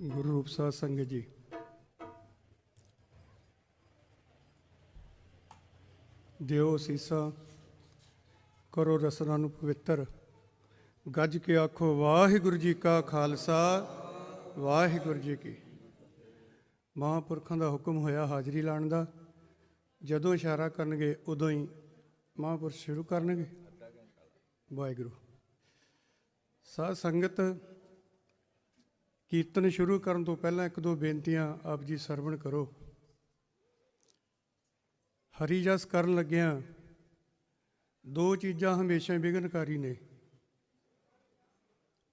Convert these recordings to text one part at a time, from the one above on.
ਗੁਰੂ ਰੂਪ ਸਾਧ ਸੰਗਤ ਜੀ। ਦਿਓ ਸੀਸਾ, ਕਰੋ ਰਸਨਾ ਨੂੰ ਪਵਿੱਤਰ। ਗੱਜ ਕੇ ਆਖੋ, ਵਾਹਿਗੁਰੂ ਜੀ ਕਾ ਖਾਲਸਾ, ਵਾਹਿਗੁਰੂ ਜੀ ਕੀ। ਮਹਾਂਪੁਰਖਾਂ ਦਾ ਹੁਕਮ ਹੋਇਆ ਹਾਜ਼ਰੀ ਲਾਉਣ ਦਾ। ਜਦੋਂ ਇਸ਼ਾਰਾ ਕਰਨਗੇ, ਉਦੋਂ ਹੀ ਮਹਾਂਪੁਰਖ ਸ਼ੁਰੂ ਕਰਨਗੇ। ਵਾਹਿਗੁਰੂ। ਸਾਧ ਸੰਗਤ ਕੀਰਤਨ ਸ਼ੁਰੂ ਕਰਨ ਤੋਂ ਪਹਿਲਾਂ ਇੱਕ ਦੋ ਬੇਨਤੀਆਂ ਆਪ ਜੀ ਸਰਵਣ ਕਰੋ। ਹਰੀ ਜਸ ਕਰਨ ਲੱਗਿਆਂ ਦੋ ਚੀਜ਼ਾਂ ਹਮੇਸ਼ਾ ਹੀ ਵਿਘਨਕਾਰੀ ਨੇ।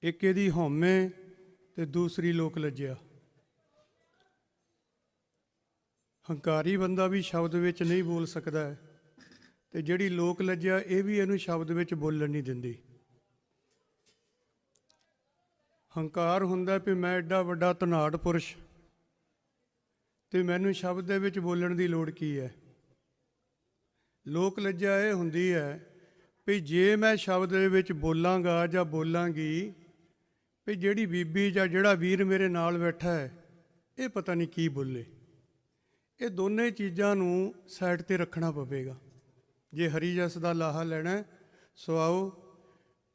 ਇੱਕ ਇਹਦੀ ਹਉਮੈ ਤੇ ਦੂਸਰੀ ਲੋਕ ਲੱਜਿਆ। ਹੰਕਾਰੀ ਬੰਦਾ ਵੀ ਸ਼ਬਦ ਵਿੱਚ ਨਹੀਂ ਬੋਲ ਸਕਦਾ ਹੈ ਤੇ ਜਿਹੜੀ ਲੋਕ ਲੱਜਿਆ ਇਹ ਵੀ ਇਹਨੂੰ ਸ਼ਬਦ ਵਿੱਚ ਬੋਲਣ ਨਹੀਂ ਦਿੰਦੀ। ਹੰਕਾਰ ਹੁੰਦਾ ਵੀ ਮੈਂ ਐਡਾ ਵੱਡਾ ਧਨਾੜ ਪੁਰਸ਼ ਤੇ ਮੈਨੂੰ ਸ਼ਬਦ ਦੇ ਵਿੱਚ ਬੋਲਣ ਦੀ ਲੋੜ ਕੀ ਹੈ? ਲੋਕ ਲੱਜਾ ਇਹ ਹੁੰਦੀ ਹੈ ਵੀ ਜੇ ਮੈਂ ਸ਼ਬਦ ਦੇ ਵਿੱਚ ਬੋਲਾਂਗਾ ਜਾਂ ਬੋਲਾਂਗੀ ਵੀ ਜਿਹੜੀ ਬੀਬੀ ਜਾਂ ਜਿਹੜਾ ਵੀਰ ਮੇਰੇ ਨਾਲ ਬੈਠਾ ਹੈ ਇਹ ਪਤਾ ਨਹੀਂ ਕੀ ਬੋਲੇ। ਇਹ ਦੋਨੇ ਚੀਜ਼ਾਂ ਨੂੰ ਸਾਈਡ ਤੇ ਰੱਖਣਾ ਪਵੇਗਾ। ਜੇ ਹਰੀ ਜਸ ਦਾ ਲਾਹਾ ਲੈਣਾ ਹੈ, ਸੋ ਆਓ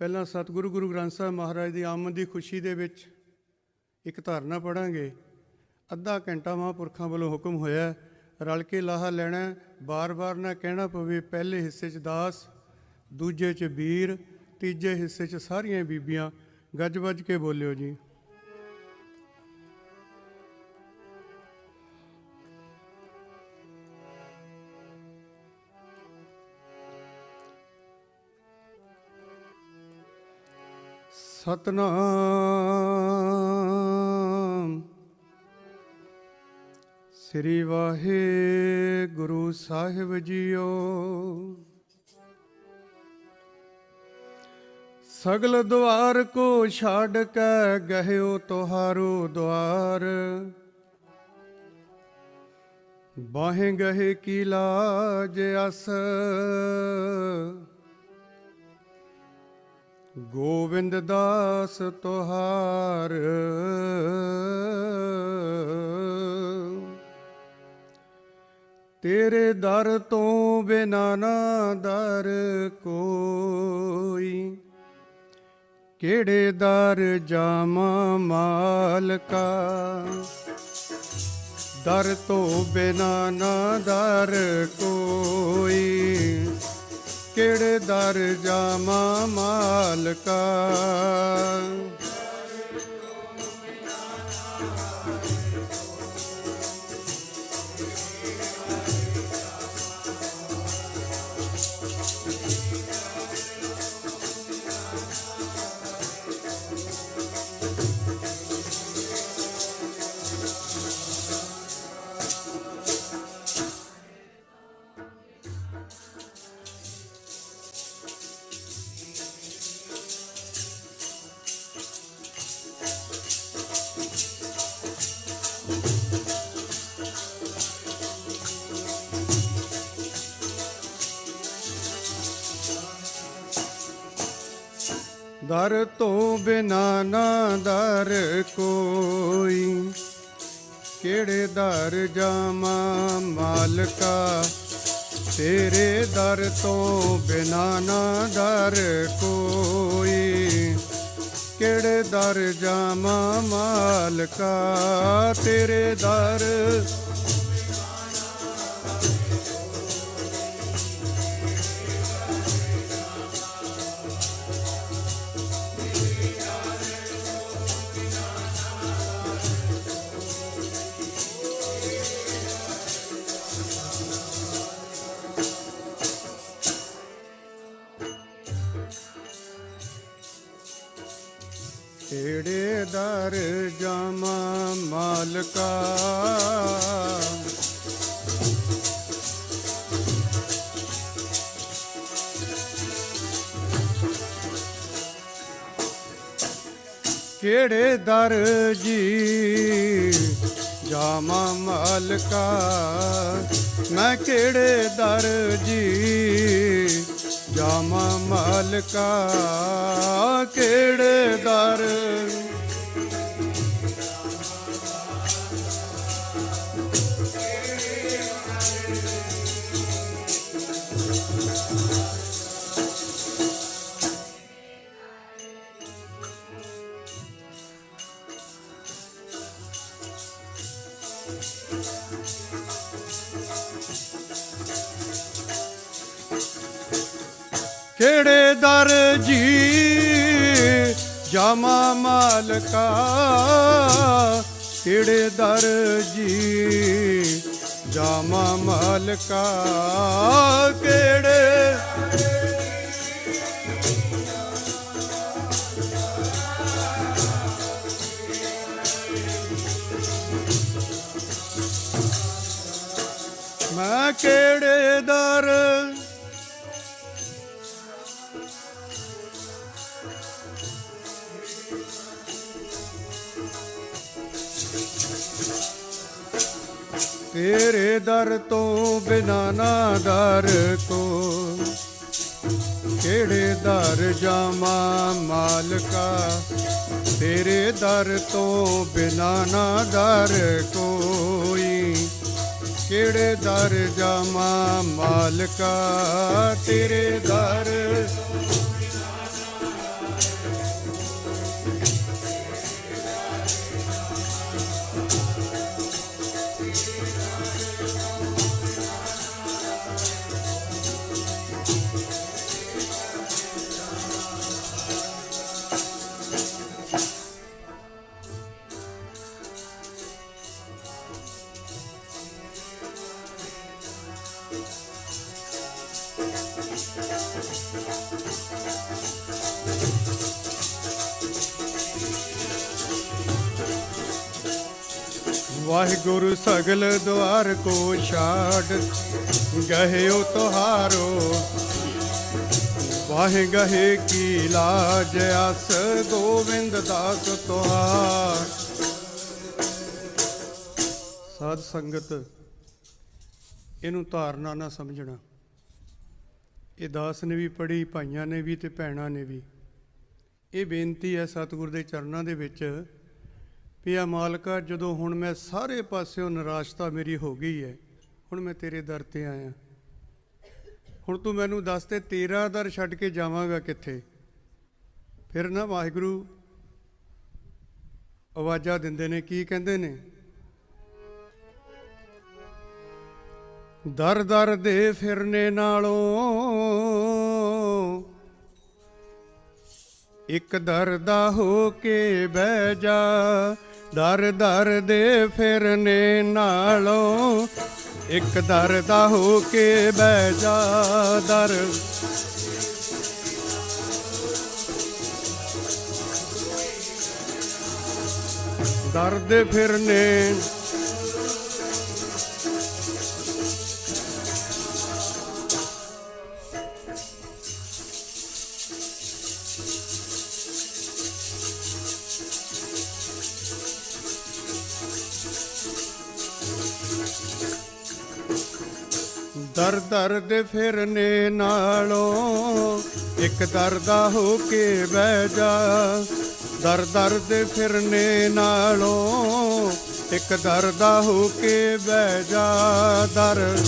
ਪਹਿਲਾਂ ਸਤਿਗੁਰੂ ਗੁਰੂ ਗ੍ਰੰਥ ਸਾਹਿਬ ਮਹਾਰਾਜ ਦੀ ਆਮਦ ਦੀ ਖੁਸ਼ੀ ਦੇ ਵਿੱਚ ਇੱਕ ਧਾਰਨਾ ਪੜਾਂਗੇ ਅੱਧਾ ਘੰਟਾ ਮਹਾਂਪੁਰਖਾਂ ਵੱਲੋਂ ਹੁਕਮ ਹੋਇਆ ਰਲ ਕੇ ਲਾਹਾ ਲੈਣਾ ਬਾਰ-ਬਾਰ ਨਾ ਕਹਿਣਾ ਪਵੇ, ਪਹਿਲੇ ਹਿੱਸੇ 'ਚ ਦਾਸ, ਦੂਜੇ 'ਚ ਵੀਰ, ਤੀਜੇ ਹਿੱਸੇ 'ਚ ਸਾਰੀਆਂ ਬੀਬੀਆਂ ਗੱਜ-ਵੱਜ ਕੇ ਬੋਲਿਓ ਜੀ। ਸਤਨਾਮ। ਸ੍ਰੀ ਵਾਹਿਗੁਰੂ ਸਾਹਿਬ ਜੀਓ। ਸਗਲ ਦੁਆਰ ਕੋ ਛੱਡ ਕੇ ਗਹਿਓ ਤੁਹਾਰੋ ਦੁਆਰ ਬਾਹੇ ਗਏ ਕੀ ਲਾਜ ਅਸ। ਗੋਬਿੰਦ ਦਾਸ ਤੁਹਾਰ। ਤੇਰੇ ਦਰ ਤੋਂ ਬਿਨਾ ਨਾ ਦਰ ਕੋਈ। ਕਿਹੜੇ ਦਰ ਜਾਮਾ ਮਾਲਕਾ? ਦਰ ਤੋਂ ਬਿਨਾ ਨਾ ਦਰ ਕੋਈ। ਕਿਹੜੇ ਦਰ ਜਾਮਾ ਮਾਲਕਾ? ਦਰ ਤੋਂ ਬਿਨਾ ਨਾ ਦਰ ਕੋਈ। ਕਿਹੜੇ ਦਰ ਜਾਮਾ ਮਾਲਕਾ, ਤੇਰੇ ਦਰ ਤੋਂ ਬਿਨਾ ਨਾ ਦਰ ਕੋਈ। ਕਿਹੜੇ ਦਰ ਜਾਮਾ ਮਾਲਕਾ, ਤੇਰੇ ਦਰ ਕਿਹੜੇ ਦਰ ਜੀ। ਜਾਮਾ ਮਾਲਕਾ ਮੈਂ ਕਿਹੜੇ ਦਰ ਜੀ? ਜਾਮਾ ਮਾਲਕਾ ਕਿਹੜੇ ਦਰ? ਜੀ ਜਾਮਾ ਮਾਲਕਾ ਕਿਹੜੇ ਦਰ ਜੀ? ਜਾਮਾ ਮਾਲਕਾ ਕਿਹੜੇ? ਮੈਂ ਕਿਹੜੇ ਦਰ ਤੇਰੇ ਦਰ ਤੋਂ ਬਿਨਾ ਨਾ ਦਰ ਕੋ ਕਿਹੜੇ ਦਰ ਜਾਮਾ ਮਾਲਕਾ? ਤੇਰੇ ਦਰ ਤੋਂ ਬਿਨਾ ਨਾ ਦਰ ਕੋਈ। ਕਿਹੜੇ ਦਰ ਜਾਮਾ ਮਾਲਕਾ? ਤੇਰੇ ਦਰ Yeah. ਸਗਲ ਦੁਆਰ ਕੋ ਛਾੜ, ਗਹਿਓ ਤੁਹਾਰੋ। ਵਾਹਿ ਗਹੇ ਕੀ ਲਾਜ ਅਸ ਗੋਵਿੰਦ ਦਾਸ ਤੁਹਾਰ। ਸਾਧ ਸੰਗਤ, ਇਹਨੂੰ ਧਾਰਨਾ ਨਾ ਸਮਝਣਾ। ਇਹ ਦਾਸ ਨੇ ਵੀ ਪੜ੍ਹੀ, ਭਾਈਆਂ ਨੇ ਵੀ ਤੇ ਭੈਣਾਂ ਨੇ ਵੀ। ਇਹ ਬੇਨਤੀ ਹੈ ਸਤਿਗੁਰ ਦੇ ਚਰਨਾਂ ਦੇ ਵਿੱਚ ਵੀ ਆ ਮਾਲਕਾ, ਜਦੋਂ ਹੁਣ ਮੈਂ ਸਾਰੇ ਪਾਸਿਓਂ ਨਿਰਾਸ਼ਤਾ ਮੇਰੀ ਹੋ ਗਈ ਹੈ, ਹੁਣ ਮੈਂ ਤੇਰੇ ਦਰ ਤੇ ਆਇਆ। ਹੁਣ ਤੂੰ ਮੈਨੂੰ ਦੱਸ ਤੇ ਤੇਰਾ ਦਰ ਛੱਡ ਕੇ ਜਾਵਾਂਗਾ ਕਿੱਥੇ? ਫਿਰ ਨਾ ਵਾਹਿਗੁਰੂ ਆਵਾਜ਼ਾਂ ਦਿੰਦੇ ਨੇ, ਕੀ ਕਹਿੰਦੇ ਨੇ? ਦਰ ਦਰ ਦੇ ਫਿਰਨੇ ਨਾਲੋਂ ਇੱਕ ਦਰ ਦਾ ਹੋ ਕੇ ਬਹਿ ਜਾ। ਦਰ ਦਰ ਦੇ ਫਿਰਨੇ ਨਾਲੋਂ ਇੱਕ ਦਰ ਦਾ ਹੋ ਕੇ ਬਹਿ ਜਾ ਦਰ। ਦਰ ਦੇ ਫਿਰਨੇ ਦਰ ਫਿਰਨੇ ਨਾਲੋਂ ਇੱਕ ਦਰ ਦਾ ਹੋ ਕੇ ਬਹਿ ਜਾ। ਦਰ ਦਰ ਦੇ ਫਿਰਨੇ ਨਾਲੋਂ ਇੱਕ ਦਰ ਦਾ ਹੋ ਕੇ ਬਹਿ ਜਾ। ਦਰ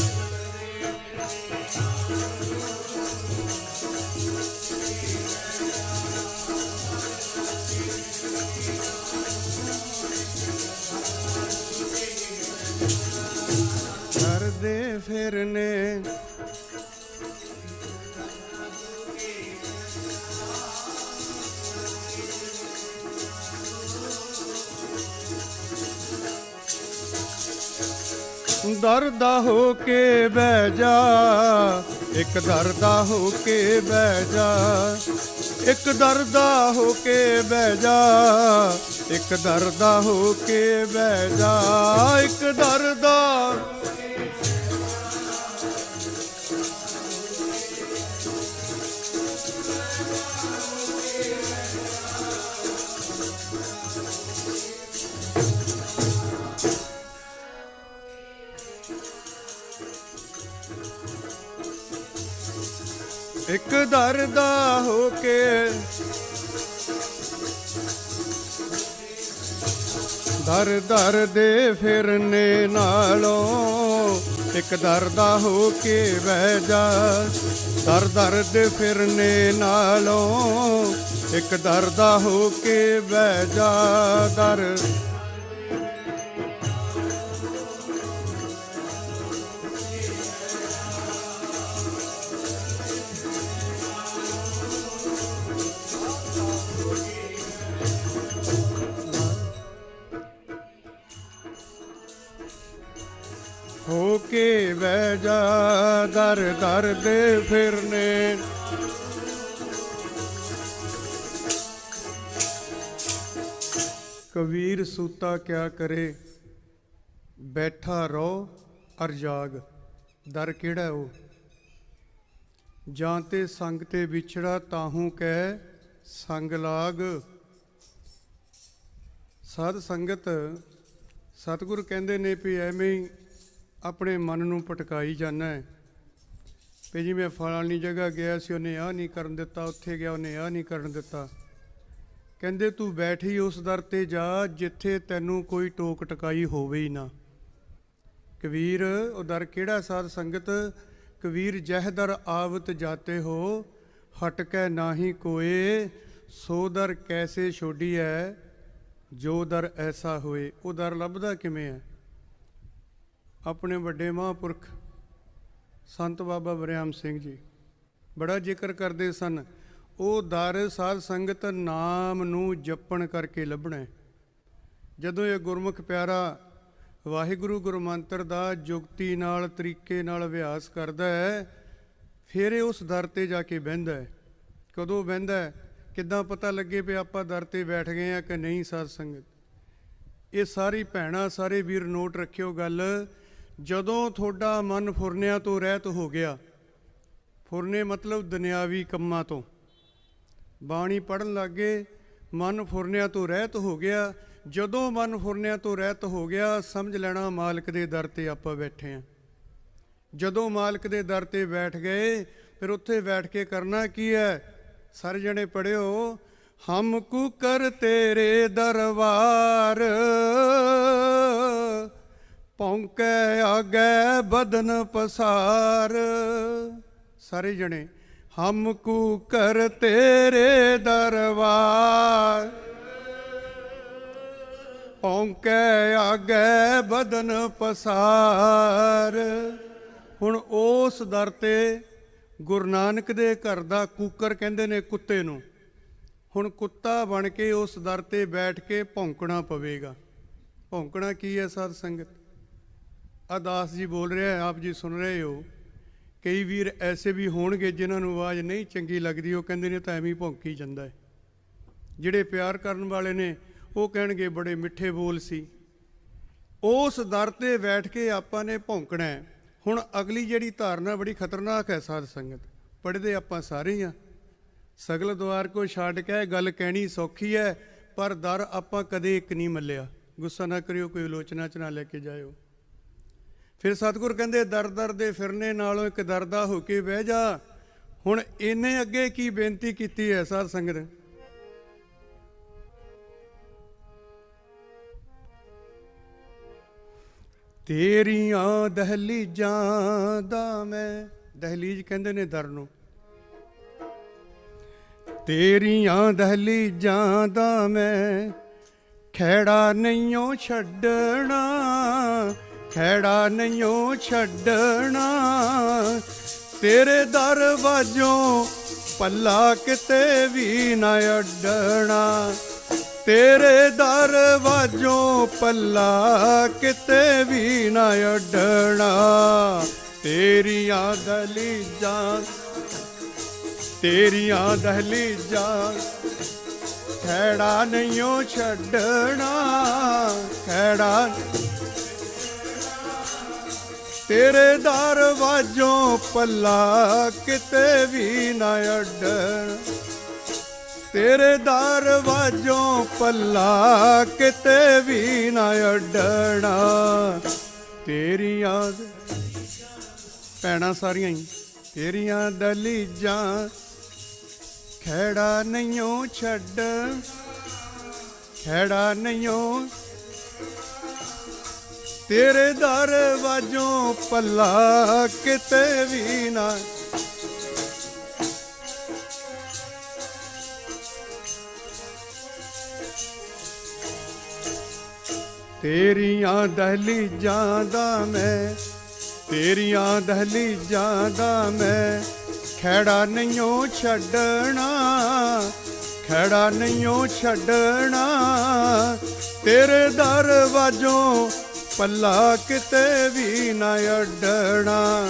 ਦੇ ਫਿਰਨੇ ਦਰ ਦਾ ਹੋ ਕੇ ਬਹਿ ਜਾ, ਇੱਕ ਦਰ ਦਾ ਹੋ ਕੇ ਬਹਿ ਜਾ, ਇੱਕ ਦਰ ਦਾ ਹੋ ਕੇ ਬਹਿ ਜਾ, ਇੱਕ ਦਰ ਦਾ ਹੋ ਕੇ ਬਹਿ ਜਾ, ਇੱਕ ਦਰ ਇੱਕ ਦਰ ਦਾ ਹੋ ਕੇ। ਦਰ ਦਰ ਦੇ ਫਿਰਨੇ ਨਾਲੋਂ ਇੱਕ ਦਰ ਦਾ ਹੋ ਕੇ ਬਹਿ ਜਾ। ਦਰ ਦਰ ਦੇ ਫਿਰਨੇ ਨਾਲੋਂ ਇੱਕ ਦਰ ਦਾ ਹੋ ਕੇ ਬਹਿ ਜਾ। ਦਰ ਦਰ ਦਰ ਦੇ ਫਿਰਨੇ। ਕਬੀਰ ਸੂਤਾ ਕਿਆ ਕਰੇ? ਬੈਠਾ ਰੋ ਅਰ ਜਾਗ। ਦਰ ਕਿਹੜਾ ਉਹ ਜਾਂ ਤੇ ਸੰਗ ਤੇ ਵਿਛੜਾ ਤਾਹੂ ਕਹਿ, ਸੰਗ ਲਾਗ। ਸਾਧ ਸੰਗਤ, ਸਤਿਗੁਰ ਕਹਿੰਦੇ ਨੇ ਵੀ ਐਵੇਂ ਹੀ ਆਪਣੇ ਮਨ ਨੂੰ ਪਟਕਾਈ ਜਾਂਦਾ ਹੈ। ਵੀ ਜੀ ਜਿਵੇਂ ਫਲਾਣੀ ਜਗ੍ਹਾ ਗਿਆ ਸੀ, ਉਹਨੇ ਆ ਨਹੀਂ ਕਰਨ ਦਿੱਤਾ, ਉੱਥੇ ਗਿਆ, ਉਹਨੇ ਆ ਨਹੀਂ ਕਰਨ ਦਿੱਤਾ। ਕਹਿੰਦੇ, ਤੂੰ ਬੈਠ ਹੀ ਉਸ ਦਰ ਤੇ ਜਾ, ਜਿੱਥੇ ਤੈਨੂੰ ਕੋਈ ਟੋਕ ਟਕਾਈ ਹੋਵੇ ਹੀ ਨਾ। ਕਬੀਰ, ਉਹ ਦਰ ਕਿਹੜਾ ਸਾਧ ਸੰਗਤ? ਕਬੀਰ, ਜਹ ਦਰ ਆਵਤ ਜਾਤੇ ਹੋ ਹਟਕੈ ਨਾਹੀ ਕੋਏ, ਸੋ ਦਰ ਕੈਸੇ ਛੋਡੀਐ, ਜੋ ਦਰ ਐਸਾ ਹੋਏ। ਉਹ ਦਰ ਲੱਭਦਾ ਕਿਵੇਂ ਹੈ ਆਪਣੇ ਵੱਡੇ ਮਹਾਂਪੁਰਖ ਸੰਤ ਬਾਬਾ ਬਰਿਆਮ ਸਿੰਘ ਜੀ। ਬੜਾ ਜ਼ਿਕਰ ਕਰਦੇ ਸਨ, ਉਹ ਦਰ ਸਾਧ ਸੰਗਤ ਨਾਮ ਨੂੰ ਜਪਣ ਕਰਕੇ ਲੱਭਣਾ ਜਦੋਂ ਇਹ ਗੁਰਮੁਖ ਪਿਆਰਾ ਵਾਹਿਗੁਰੂ ਗੁਰਮੰਤਰ ਦਾ ਜੁਗਤੀ ਨਾਲ, ਤਰੀਕੇ ਨਾਲ ਅਭਿਆਸ ਕਰਦਾ ਹੈ, ਫਿਰ ਇਹ ਉਸ ਦਰ ਤੇ ਜਾ ਕੇ ਬਹਿੰਦਾ ਹੈ। ਕਦੋਂ ਬਹਿੰਦਾ ਹੈ? ਕਿੱਦਾਂ ਪਤਾ ਲੱਗੇ ਵੀ ਆਪਾਂ ਦਰ ਤੇ ਬੈਠ ਗਏ ਆ ਕਿ ਨਹੀਂ ਸਾਧ ਸੰਗਤ? ਇਹ ਸਾਰੀ ਭੈਣਾਂ, ਸਾਰੇ ਵੀਰ ਨੋਟ ਰੱਖਿਓ ਗੱਲ ਜਦੋਂ ਤੁਹਾਡਾ ਮਨ ਫੁਰਨਿਆਂ ਤੋਂ ਰਹਿਤ ਹੋ ਗਿਆ, ਫੁਰਨੇ ਮਤਲਬ ਦੁਨਿਆਵੀ ਕੰਮਾਂ ਤੋਂ। ਬਾਣੀ ਪੜਨ ਲੱਗੇ, ਮਨ ਫੁਰਨਿਆਂ ਤੋਂ ਰਹਿਤ ਹੋ ਗਿਆ, ਜਦੋਂ ਮਨ ਫੁਰਨਿਆਂ ਤੋਂ ਰਹਿਤ ਹੋ ਗਿਆ, ਸਮਝ ਲੈਣਾ ਮਾਲਕ ਦੇ ਦਰ ਤੇ ਆਪਾਂ ਬੈਠੇ ਆਂ। ਜਦੋਂ ਮਾਲਕ ਦੇ ਦਰ ਤੇ ਬੈਠ ਗਏ, ਫਿਰ ਉੱਥੇ ਬੈਠ ਕੇ ਕਰਨਾ ਕੀ ਹੈ ਸਾਰੇ ਜਣੇ ਪੜਿਓ ਹਮ ਕੁਕਰ ਤੇਰੇ ਦਰਬਾਰ। ਪੌਂਕੇ ਆਗੇ ਬਦਨ ਪਸਾਰ। ਸਾਰੇ ਜਣੇ, ਹਮ ਕੁਕਰ ਤੇਰੇ ਦਰਬਾਰ। ਪੌਂਕੇ ਆਗੇ ਬਦਨ ਪਸਾਰ। ਹੁਣ ਉਸ ਦਰ ਤੇ ਗੁਰੂ ਨਾਨਕ ਦੇ ਘਰ ਦਾ ਕੂਕਰ ਕਹਿੰਦੇ ਨੇ ਕੁੱਤੇ ਨੂੰ। ਹੁਣ ਕੁੱਤਾ ਬਣ ਕੇ ਉਸ ਦਰ ਤੇ ਬੈਠ ਕੇ ਭੌਂਕਣਾ ਪਵੇਗਾ। ਭੌਂਕਣਾ ਕੀ ਹੈ ਸਾਧ ਸੰਗਤ? ਅਦਾਸ ਜੀ ਬੋਲ ਰਿਹਾ ਆਪ ਜੀ ਸੁਣ ਰਹੇ ਹੋ। ਕਈ ਵੀਰ ਐਸੇ ਵੀ ਹੋਣਗੇ ਜਿਨ੍ਹਾਂ ਨੂੰ ਆਵਾਜ਼ ਨਹੀਂ ਚੰਗੀ ਲੱਗਦੀ, ਉਹ ਕਹਿੰਦੇ ਨੇ ਤਾਂ ਐਵੇਂ ਹੀ ਭੌਂਕੀ ਜਾਂਦਾ ਹੈ। ਜਿਹੜੇ ਪਿਆਰ ਕਰਨ ਵਾਲੇ ਨੇ, ਉਹ ਕਹਿਣਗੇ ਬੜੇ ਮਿੱਠੇ ਬੋਲ ਸੀ। ਉਸ ਦਰ ਤੇ ਬੈਠ ਕੇ ਆਪਾਂ ਨੇ ਭੌਂਕਣਾ ਹੁਣ ਅਗਲੀ ਜਿਹੜੀ ਧਾਰਨਾ ਬੜੀ ਖਤਰਨਾਕ ਹੈ ਸਾਧ ਸੰਗਤ ਪੜਦੇ ਆਪਾਂ ਸਾਰੇ ਹੀ ਆ ਸਗਲ ਦੁਆਰ ਕੋ ਛੱਡ ਕੇ ਗੱਲ ਕਹਿਣੀ ਸੌਖੀ ਹੈ, ਪਰ ਦਰ ਆਪਾਂ ਕਦੇ ਇੱਕ ਨਹੀਂ ਮੱਲਿਆ। ਗੁੱਸਾ ਨਾ ਕਰਿਓ, ਕੋਈ ਆਲੋਚਨਾ ਚ ਨਾ ਲੈ ਕੇ ਜਾਇਓ। ਫਿਰ ਸਤਿਗੁਰ ਕਹਿੰਦੇ, ਦਰ ਦਰ ਦੇ ਫਿਰਨੇ ਨਾਲੋਂ ਇੱਕ ਦਰਦਾ ਹੋ ਕੇ ਬਹਿ ਜਾ। ਹੁਣ ਇਹਨੇ ਅੱਗੇ ਕੀ ਬੇਨਤੀ ਕੀਤੀ ਹੈ, ਸਾਧ ਸੰਗਤ? ਤੇਰੀਆਂ ਦਹਲੀਜਾਂ ਦਾ ਮੈਂ, ਦਹਲੀਜ ਕਹਿੰਦੇ ਨੇ ਦਰ ਨੂੰ। ਤੇਰੀਆਂ ਦਹਲੀਜਾਂ ਦਾ ਮੈਂ ਖੇੜਾ ਨਹੀਂਓ ਛੱਡਣਾ। ਖੈੜਾ ਨਹੀਂਓ ਛੱਡਣਾ। ਤੇਰੇ ਦਰਵਾਜੋਂ ਪੱਲਾ ਕਿਤੇ ਵੀ ਨਾ ਅੱਡਣਾ। ਤੇਰੇ ਦਰਵਾਜੋਂ ਪੱਲਾ ਕਿਤੇ ਵੀ ਨਾ ਅੱਡਣਾ। ਤੇਰੀਆਂ ਦਲੀਜਾਂ ਤੇਰੀਆਂ ਦਹਲੀਜਾਂ ਖੈੜਾ ਨਹੀਂਓ ਛੱਡਣਾ। ਖੇੜਾ ਤੇਰੇ ਦਰਵਾਜੋਂ ਪੱਲਾ ਕਿਤੇ ਵੀ ਨਾ ਅੱਡਣ ਤੇਰੇ ਦਰਵਾਜੋਂ ਪੱਲਾ ਕਿਤੇ ਵੀ ਨਾ ਅੱਡਣਾ। ਤੇਰੀ ਯਾਦ, ਭੈਣਾਂ ਸਾਰੀਆਂ ਹੀ, ਤੇਰੀਆਂ ਦਲੀਜਾਂ ਖੇੜਾ ਨਹੀਂਓ ਛੱਡ। ਖੇੜਾ ਨਹੀਂਓ ਤੇਰੇ ਦਰਵਾਜੋਂ ਪੱਲਾ ਕਿਤੇ ਵੀ ਨਾ ਤੇਰੀਆਂ ਦਹਲੀਜਾਂ ਦਾ ਮੈਂ, ਤੇਰੀਆਂ ਦਹਲੀਜਾਂ ਦਾ ਮੈਂ ਖੇੜਾ ਨਹੀਂਓ ਛੱਡਣਾ ਖੇੜਾ ਨਹੀਂਓ ਛੱਡਣਾ। ਤੇਰੇ ਦਰਵਾਜੋਂ ਪੱਲਾ ਕਿਤੇ ਵੀ ਨਾ ਅਡਣਾ।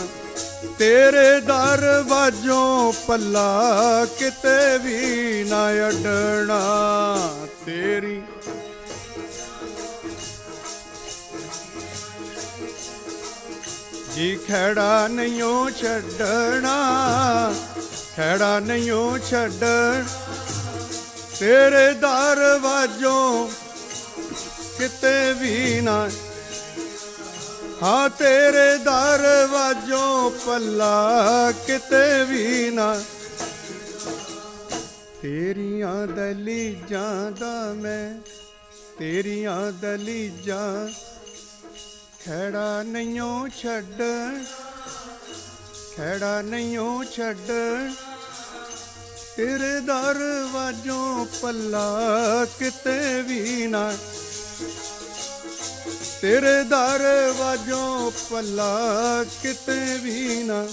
ਤੇਰੇ ਦਰਵਾਜੋਂ ਪੱਲਾ ਕਿਤੇ ਵੀ ਨਾ ਅਡਣਾ। ਤੇਰੀ ਜੀ ਖੜਾ ਨਹੀਂਓ ਛੱਡਣਾ, ਖੜਾ ਨਹੀਂਓ ਛੱਡਣ। ਤੇਰੇ ਦਰਵਾਜੋਂ ਕਿਤੇ ਵੀ ਨਾ ਹਾਂ, ਤੇਰੇ ਦਰਵਾਜੋਂ ਪੱਲਾ ਕਿਤੇ ਵੀ ਨਾ। ਤੇਰੀਆਂ ਦਲੀਜਾਂ ਦਾ ਮੈਂ, ਤੇਰੀਆਂ ਦਲੀਜਾਂ ਖੜਾ ਨਹੀਂਓ ਛੱਡਣ ਖੜਾ ਨਹੀਂਓ ਛੱਡਣ ਤੇਰੇ ਦਰਵਾਜੋਂ ਪੱਲਾ ਕਿਤੇ ਵੀ ਨਾ। ਤੇਰੇ ਦਰਵਾਜੋਂ ਪੱਲਾ ਕਿਤੇ ਵੀ ਨਾ।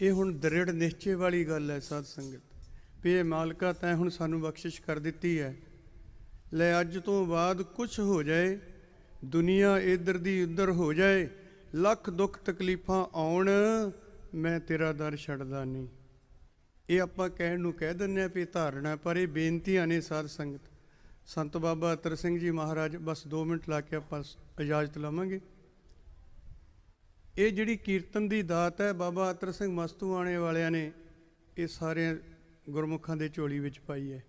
ਇਹ ਹੁਣ ਦ੍ਰਿੜ ਨਿਸ਼ਚੇ ਵਾਲੀ ਗੱਲ ਹੈ ਸਾਧ ਸੰਗਤ। ਵੀ ਇਹ ਮਾਲਕਾ ਤੈਂ ਹੁਣ ਸਾਨੂੰ ਬਖਸ਼ਿਸ਼ ਕਰ ਦਿੱਤੀ ਹੈ। ਲੈ ਅੱਜ ਤੋਂ ਬਾਅਦ ਕੁਝ ਹੋ ਜਾਏ, ਦੁਨੀਆ ਇਧਰ ਦੀ ਉਧਰ ਹੋ ਜਾਏ, ਲੱਖ ਦੁੱਖ ਤਕਲੀਫਾਂ ਆਉਣ, ਮੈਂ ਤੇਰਾ ਦਰ ਛੱਡਦਾ ਨਹੀਂ। ਇਹ ਆਪਾਂ ਕਹਿਣ ਨੂੰ ਕਹਿ ਦਿੰਨੇ ਆ ਵੀ ਧਾਰਨਾ ਪਰ ਇਹ ਬੇਨਤੀਆਂ ਨੇ ਸਾਧ ਸੰਗਤ। ਸੰਤ ਬਾਬਾ ਅਤਰ ਸਿੰਘ ਜੀ ਮਹਾਰਾਜ, ਬਸ 2 ਮਿੰਟ ਲਾ ਕੇ ਆਪਾਂ ਸ- ਇਜਾਜ਼ਤ ਲਵਾਂਗੇ। ਇਹ ਜਿਹੜੀ ਕੀਰਤਨ ਦੀ ਦਾਤ ਹੈ, ਬਾਬਾ ਅਤਰ ਸਿੰਘ ਮਸਤੂ ਆਣੇ ਵਾਲਿਆਂ ਨੇ ਇਹ ਸਾਰੇ ਗੁਰਮੁਖਾਂ ਦੇ ਝੋਲੀ ਵਿੱਚ ਪਾਈ ਹੈ।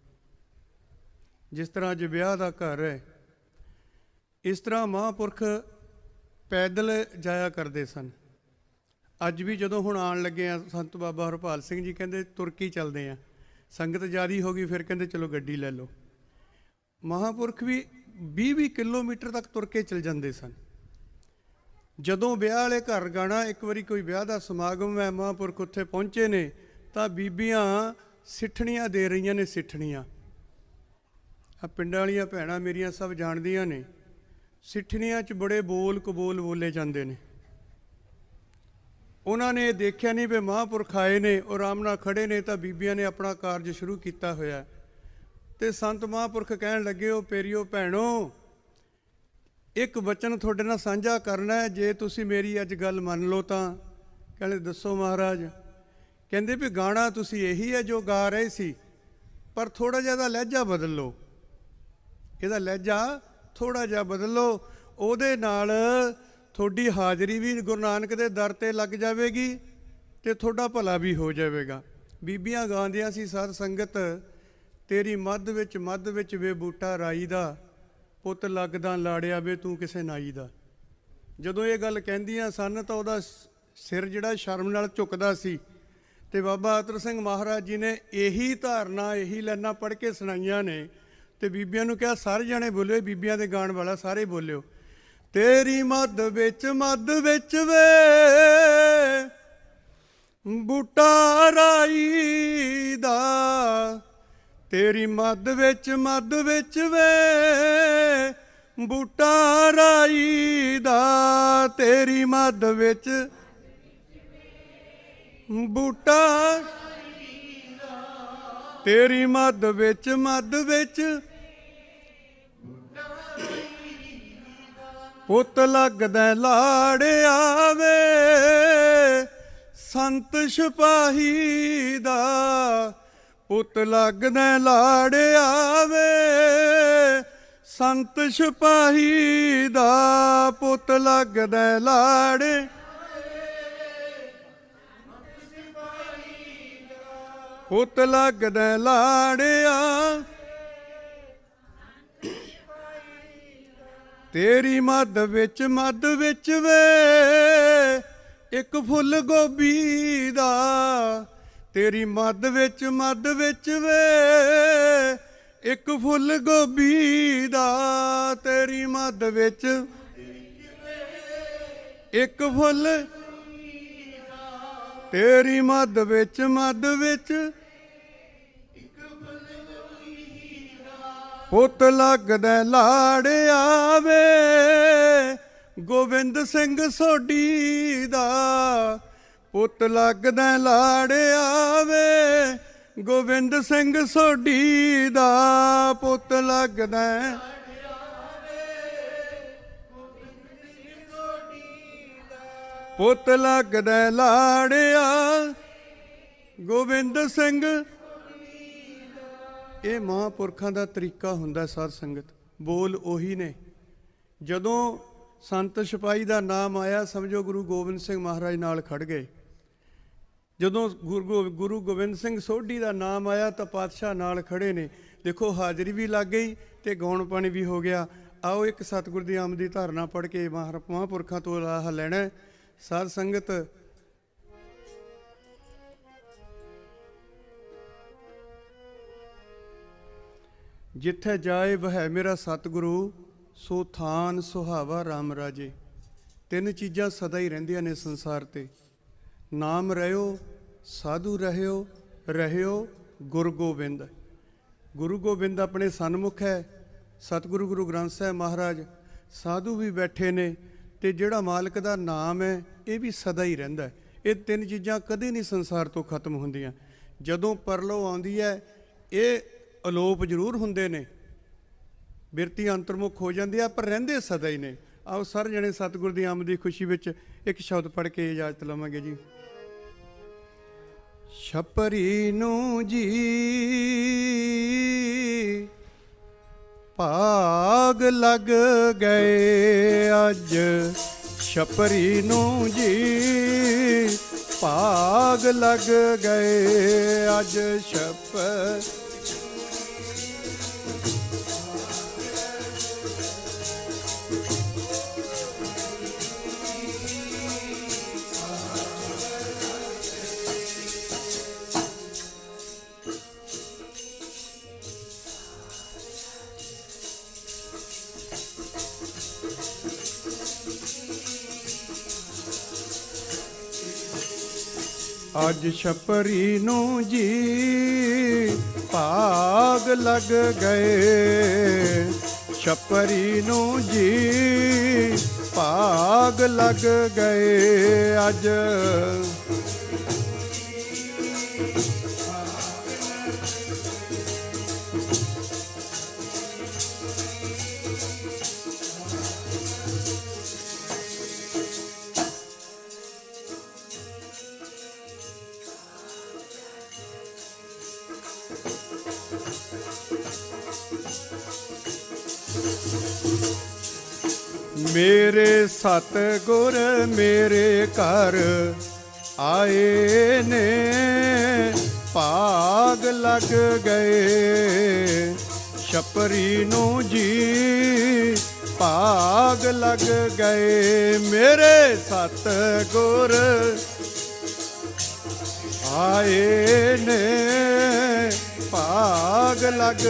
ਜਿਸ ਤਰ੍ਹਾਂ ਅੱਜ ਵਿਆਹ ਦਾ ਘਰ ਹੈ, ਇਸ ਤਰ੍ਹਾਂ ਮਹਾਂਪੁਰਖ ਪੈਦਲ ਜਾਇਆ ਕਰਦੇ ਸਨ। ਅੱਜ ਵੀ ਜਦੋਂ ਹੁਣ ਆਉਣ ਲੱਗੇ ਆ, ਸੰਤ ਬਾਬਾ ਹਰਪਾਲ ਸਿੰਘ ਜੀ ਕਹਿੰਦੇ, ਤੁਰਕੀ ਚੱਲਦੇ ਆ। ਸੰਗਤ ਜਿਆਦੀ ਹੋ ਗਈ, ਫਿਰ ਕਹਿੰਦੇ, ਚਲੋ ਗੱਡੀ ਲੈ ਲਓ। ਮਹਾਂਪੁਰਖ ਵੀ 20-20 ਕਿਲੋਮੀਟਰ ਤੱਕ ਤੁਰ ਕੇ ਚਲ ਜਾਂਦੇ ਸਨ। ਜਦੋਂ ਵਿਆਹ ਵਾਲੇ ਘਰ ਗਾਣਾ, ਇੱਕ ਵਾਰੀ ਕੋਈ ਵਿਆਹ ਦਾ ਸਮਾਗਮ ਹੈ, ਮਹਾਂਪੁਰਖ ਉੱਥੇ ਪਹੁੰਚੇ ਨੇ, ਤਾਂ ਬੀਬੀਆਂ ਸਿੱਠਣੀਆਂ ਦੇ ਰਹੀਆਂ ਨੇ ਸਿੱਠਣੀਆਂ। ਆ ਪਿੰਡਾਂ ਵਾਲੀਆਂ ਭੈਣਾਂ ਮੇਰੀਆਂ ਸਭ ਜਾਣਦੀਆਂ ਨੇ। ਸਿੱਠਣੀਆਂ 'ਚ ਬੜੇ ਬੋਲ ਕਬੋਲ ਬੋਲੇ ਜਾਂਦੇ ਨੇ। ਉਹਨਾਂ ਨੇ ਦੇਖਿਆ ਨਹੀਂ ਵੀ ਮਹਾਂਪੁਰਖ ਆਏ ਨੇ ਉਹ ਆਰਾਮ ਨਾਲ ਖੜੇ ਨੇ, ਤਾਂ ਬੀਬੀਆਂ ਨੇ ਆਪਣਾ ਕਾਰਜ ਸ਼ੁਰੂ ਕੀਤਾ ਹੋਇਆ ਤੇ ਸੰਤ ਮਹਾਂਪੁਰਖ ਕਹਿਣ ਲੱਗੇ, ਉਹ ਪੇਰਿਓ ਭੈਣੋ, ਇੱਕ ਵਚਨ ਤੁਹਾਡੇ ਨਾਲ ਸਾਂਝਾ ਕਰਨਾ ਹੈ, ਜੇ ਤੁਸੀਂ ਮੇਰੀ ਅੱਜ ਗੱਲ ਮੰਨ ਲਓ ਤਾਂ। ਕਹਿੰਦੇ, ਦੱਸੋ ਮਹਾਰਾਜ। ਕਹਿੰਦੇ ਵੀ, ਗਾਣਾ ਤੁਸੀਂ ਇਹੀ ਹੈ ਜੋ ਗਾ ਰਹੇ ਸੀ, ਪਰ ਥੋੜਾ ਜਿਹਾ ਦਾ ਲਹਿਜਾ ਬਦਲ ਲਓ। ਇਹਦਾ ਲਹਿਜਾ ਥੋੜਾ ਜਿਹਾ ਬਦਲ ਲਓ। ਉਹਦੇ ਨਾਲ ਤੁਹਾਡੀ ਹਾਜ਼ਰੀ ਵੀ ਗੁਰੂ ਨਾਨਕ ਦੇ ਦਰ ਤੇ ਲੱਗ ਜਾਵੇਗੀ ਤੇ ਤੁਹਾਡਾ ਭਲਾ ਵੀ ਹੋ ਜਾਵੇਗਾ। ਬੀਬੀਆਂ ਗਾਉਂਦੀਆਂ ਸੀ ਸਾਧ ਸੰਗਤ ਤੇਰੀ ਮੱਧ ਵਿੱਚ ਮੱਧ ਵਿੱਚ ਵੇ ਬੂਟਾ ਰਾਈ ਦਾ ਪੁੱਤ ਲੱਗਦਾ ਲਾੜਿਆ ਵੇ ਤੂੰ ਕਿਸੇ ਨਾਈ ਦਾ ਜਦੋਂ ਇਹ ਗੱਲ ਕਹਿੰਦੀਆਂ ਸਨ ਤਾਂ ਉਹਦਾ ਸਿਰ ਜਿਹੜਾ ਸ਼ਰਮ ਨਾਲ ਝੁਕਦਾ ਸੀ। ਤੇ ਬਾਬਾ ਅਤਰ ਸਿੰਘ ਮਹਾਰਾਜ ਜੀ ਨੇ ਇਹੀ ਧਾਰਨਾ, ਇਹੀ ਲੈਣਾ ਪੜ੍ਹ ਕੇ ਸੁਣਾਈਆਂ ਨੇ ਤੇ ਬੀਬੀਆਂ ਨੂੰ ਕਿਹਾ, ਸਾਰੇ ਜਣੇ ਬੋਲਿਓ, ਬੀਬੀਆਂ ਦੇ ਗਾਣ ਵਾਲਾ ਸਾਰੇ ਬੋਲਿਓ। ਤੇਰੀ ਮੱਧ ਵਿੱਚ ਮੱਧ ਵਿੱਚ ਵੇ ਬੂਟਾ ਰਾਈ ਦਾ ਤੇਰੀ ਮੱਧ ਵਿੱਚ ਮੱਧ ਵਿੱਚ ਵੇ, ਬੂਟਾ ਰਾਈ ਦਾ, ਤੇਰੀ ਮੱਧ ਵਿੱਚ ਬੂਟਾ ਤੇਰੀ ਮੱਧ ਵਿੱਚ ਮੱਧ ਵਿੱਚ ਪੁੱਤ ਲੱਗਦਾ ਲਾੜ ਆਵੇ, ਸੰਤ ਸਿਪਾਹੀ ਦਾ ਪੁੱਤ ਲੱਗਦਾ ਲਾੜ ਆਵੇ, ਸੰਤ ਸਿਪਾਹੀ ਦਾ ਪੁੱਤ ਲੱਗਦਾ ਲਾੜ। ਪੁੱਤ ਲੱਗਦਾ ਲਾੜਿਆ ਤੇਰੀ ਮੱਧ ਵਿੱਚ ਮੱਧ ਵਿੱਚ ਵੇ, ਇੱਕ ਫੁੱਲ ਗੋਭੀ ਦਾ ਤੇਰੀ ਮੱਧ ਵਿੱਚ ਮੱਧ ਵਿੱਚ ਵੇ, ਇੱਕ ਫੁੱਲ ਗੋਭੀ ਦਾ ਤੇਰੀ ਮੱਧ ਵਿੱਚ। ਇੱਕ ਫੁੱਲ ਤੇਰੀ ਮੱਧ ਵਿੱਚ ਮੱਧ ਵਿੱਚ। ਪੁੱਤ ਲੱਗਦਾ ਲਾੜ ਆਵੇ, ਗੋਬਿੰਦ ਸਿੰਘ ਸੋਢੀ ਦਾ ਪੁੱਤ ਲੱਗਦਾ ਲਾੜਿਆ ਵੇ ਗੋਬਿੰਦ ਸਿੰਘ ਸੋਢੀ ਦਾ ਪੁੱਤ ਲੱਗਦਾ। ਪੁੱਤ ਲੱਗਦਾ ਲਾੜਿਆ, ਗੋਬਿੰਦ ਸਿੰਘ ਇਹ ਮਹਾਪੁਰਖਾਂ ਦਾ ਤਰੀਕਾ ਹੁੰਦਾ ਸਾਧ ਸੰਗਤ। ਬੋਲ ਉਹੀ ਨੇ। ਜਦੋਂ ਸੰਤ ਸਿਪਾਈ ਦਾ ਨਾਮ ਆਇਆ, ਸਮਝੋ ਗੁਰੂ ਗੋਬਿੰਦ ਸਿੰਘ ਮਹਾਰਾਜ ਨਾਲ ਖੜ ਗਏ। ਜਦੋਂ ਗੁਰੂ ਗੋ- ਗੁਰੂ ਗੋਬਿੰਦ ਸਿੰਘ ਸੋਢੀ ਦਾ ਨਾਮ ਆਇਆ ਤਾਂ ਪਾਤਸ਼ਾਹ ਨਾਲ ਖੜੇ ਨੇ। ਦੇਖੋ ਹਾਜ਼ਰੀ ਵੀ ਲੱਗ ਗਈ ਤੇ ਗੌਣ ਪਾਣੀ ਵੀ ਹੋ ਗਿਆ। ਆਓ ਇੱਕ ਸਤਿਗੁਰ ਦੀ ਆਮਦੀ ਧਾਰਨਾ ਪੜ੍ਹ ਕੇ ਮਹਾਰ- ਮਹਾਂਪੁਰਖਾਂ ਤੋਂ ਲਾਹ ਲੈਣਾ ਹੈ। ਸਾਧ ਸੰਗਤ, ਜਿੱਥੇ ਜਾਏ ਵਹਿ ਮੇਰਾ ਸਤਿਗੁਰੂ, ਸੋ ਥਾਨ ਸੁਹਾਵਾ RAM ਰਾਜੇ। ਤਿੰਨ ਚੀਜ਼ਾਂ ਸਦਾ ਹੀ ਰਹਿੰਦੀਆਂ ਨੇ ਸੰਸਾਰ ਤੇ। ਨਾਮ ਰਹਿਓ, ਸਾਧੂ ਰਹਿਓ ਰਹਿਓ ਗੁਰੂ ਗੋਬਿੰਦ। ਗੁਰੂ ਗੋਬਿੰਦ ਆਪਣੇ ਸਨਮੁਖ ਹੈ, ਸਤਿਗੁਰੂ ਗੁਰੂ ਗ੍ਰੰਥ ਸਾਹਿਬ ਮਹਾਰਾਜ, ਸਾਧੂ ਵੀ ਬੈਠੇ ਨੇ ਤੇ ਜਿਹੜਾ ਮਾਲਕ ਦਾ ਨਾਮ ਹੈ, ਇਹ ਵੀ ਸਦਾ ਹੀ ਰਹਿੰਦਾ ਹੈ। ਇਹ ਤਿੰਨ ਚੀਜ਼ਾਂ ਕਦੇ ਨਹੀਂ ਸੰਸਾਰ ਤੋਂ ਖਤਮ ਹੁੰਦੀਆਂ। ਜਦੋਂ ਪਰਲੋ ਆਉਂਦੀ ਹੈ, ਇਹ ਅਲੋਪ ਜ਼ਰੂਰ ਹੁੰਦੇ ਨੇ। ਬਿਰਤੀ ਅੰਤਰਮੁਖ ਹੋ ਜਾਂਦੀ ਆ ਪਰ ਰਹਿੰਦੇ ਸਦਾ ਹੀ ਨੇ। ਆਓ ਸਾਰੇ ਜਣੇ ਸਤਿਗੁਰ ਦੀ ਆਮਦ ਦੀ ਖੁਸ਼ੀ ਵਿੱਚ ਇੱਕ ਸ਼ਬਦ ਪੜ੍ਹ ਕੇ ਇਜਾਜ਼ਤ ਲਵਾਂਗੇ ਜੀ। ਛਪਰੀ ਨੂੰ ਜੀ ਭਾਗ ਲੱਗ ਗਏ ਅੱਜ। ਛਪਰੀ ਨੂੰ ਜੀ ਭਾਗ ਲੱਗ ਗਏ ਅੱਜ ਛਪ ਅੱਜ ਛਪਰੀ ਨੂੰ ਜੀ ਭਾਗ ਲੱਗ ਗਏ। ਛਪਰੀ ਨੂੰ ਜੀ ਭਾਗ ਲੱਗ ਗਏ ਅੱਜ। ਮੇਰੇ ਸਤਿਗੁਰ ਮੇਰੇ ਘਰ ਆਏ ਨੇ। ਭਾਗ ਲੱਗ ਗਏ। ਛਪਰੀ ਨੂੰ ਜੀ ਭਾਗ ਲੱਗ ਗਏ। ਮੇਰੇ ਸਤਿਗੁਰ ਆਏ ਨੇ। ਭਾਗ ਲੱਗ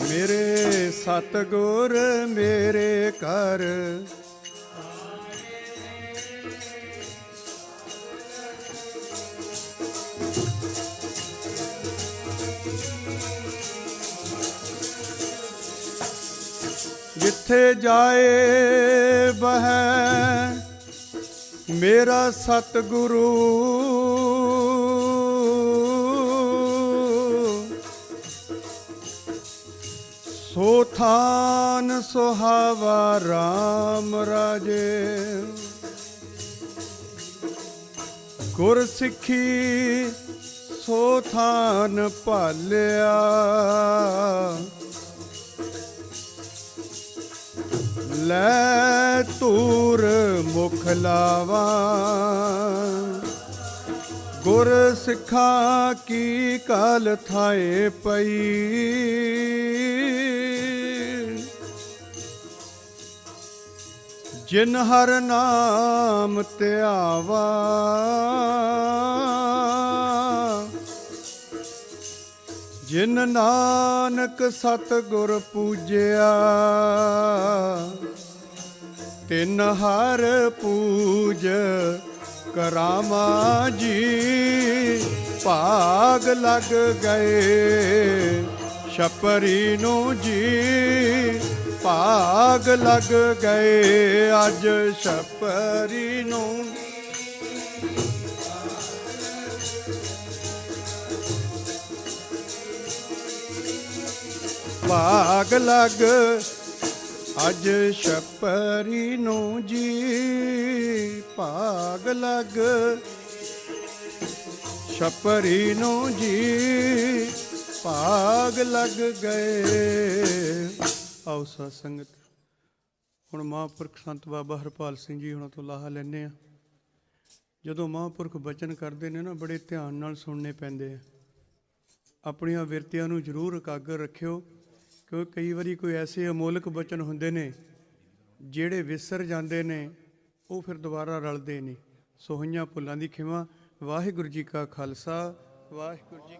ਮੇਰੇ ਸਤਗੁਰ ਮੇਰੇ ਘਰ। ਜਿੱਥੇ ਜਾਏ ਬਹਿ ਮੇਰਾ ਸਤਿਗੁਰੂ ਸੋ ਥਾਨ ਸੁਹਾਵਾ RAM ਰਾਜੇ। ਗੁਰ ਸਿੱਖੀ ਸੋ ਥਾਨ ਭਾਲਿਆ। ਲੈ ਤੂਰ ਮੁਖ ਲਾਵਾ। ਗੁਰ ਸਿੱਖਾ ਕੀ ਕਾਲ ਥਾਏ ਪਈ। ਜਿਨ ਹਰ ਨਾਮ ਧਿਆਵਾ ਜਿਨ ਨਾਨਕ ਸਤ ਗੁਰ ਪੂਜਿਆ, ਤਿਨ ਹਰ ਪੂਜ ਕਰਾਮਾ ਜੀ। ਭਾਗ ਲੱਗ ਗਏ ਛਪਰੀ ਨੂੰ ਜੀ। ਭਾਗ ਲੱਗ ਗਏ ਅੱਜ ਛਪਰੀ ਨੂੰ। ਭਾਗ ਲੱਗ ਅੱਜ ਛਪਰੀ ਨੂੰ ਜੀ। ਭਾਗ ਲੱਗ ਛਪਰੀ ਨੂੰ ਜੀ। ਭਾਗ ਲੱਗ ਗਏ। ਆਓ ਸਾਧ ਸੰਗਤ ਹੁਣ ਮਹਾਂਪੁਰਖ ਸੰਤ ਬਾਬਾ ਹਰਪਾਲ ਸਿੰਘ ਜੀ ਹੁਣਾਂ ਤੋਂ ਲਾਹਾ ਲੈਣੇ ਆ ਜਦੋਂ ਮਹਾਂਪੁਰਖ ਬਚਨ ਕਰਦੇ ਨੇ ਨਾ, ਬੜੇ ਧਿਆਨ ਨਾਲ ਸੁਣਨੇ ਪੈਂਦੇ ਆ। ਆਪਣੀਆਂ ਵਿਰਤੀਆਂ ਨੂੰ ਜ਼ਰੂਰ ਇਕਾਗਰ ਰੱਖਿਓ, ਕਿਉਂਕਿ ਕਈ ਵਾਰੀ ਕੋਈ ਐਸੇ ਅਮੋਲਕ ਬਚਨ ਹੁੰਦੇ ਨੇ, ਜਿਹੜੇ ਵਿਸਰ ਜਾਂਦੇ ਨੇ, ਉਹ ਫਿਰ ਦੁਬਾਰਾ ਰਲਦੇ ਨਹੀਂ। ਸੋਹੀਆਂ ਭੁੱਲਾਂ ਦੀ ਖਿਮਾ। ਵਾਹਿਗੁਰੂ ਜੀ ਕਾ ਖਾਲਸਾ, ਵਾਹਿਗੁਰੂ ਜੀ